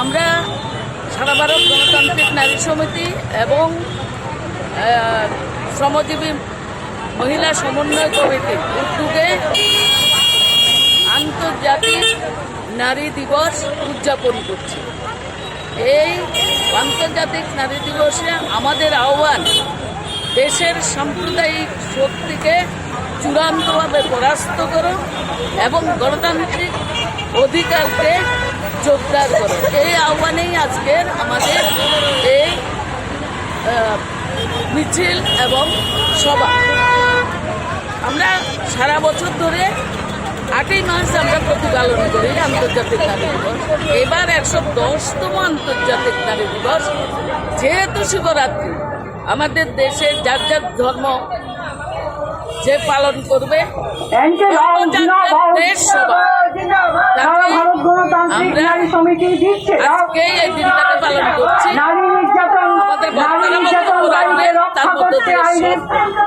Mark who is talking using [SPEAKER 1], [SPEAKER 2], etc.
[SPEAKER 1] আমরা সারা ভারত গণতান্ত্রিক নারী সমিতি এবং শ্রমজীবী মহিলা সমন্বয় কমিটির উদ্যোগে আন্তর্জাতিক নারী দিবস উদযাপন করছি। এই আন্তর্জাতিক নারী দিবসে আমাদের আহ্বান দেশের সাম্প্রদায়িক শক্তিকে চূড়ান্তভাবে পরাস্ত করো এবং গণতান্ত্রিক অধিকারকে জোরদার করো। এই আহ্বানেই আজকের আমাদের এই মিছিল এবং সভা। আমরা সারা বছর ধরে আটই মাস আমরা প্রতিপালন করি আন্তর্জাতিক নারী দিবস। এবার একশো দশতম আন্তর্জাতিক নারী দিবস। যেহেতু শিবরাত্রি আমাদের দেশে যার যার ধর্ম যে পালন করবে দেশ সভা। আমরা
[SPEAKER 2] নারী সমিতি দিচ্ছে।
[SPEAKER 1] আজকে এই দিনটাকে পালন করছি।
[SPEAKER 2] নারী নির্যাতন নারী নির্যাতন
[SPEAKER 1] তার মধ্য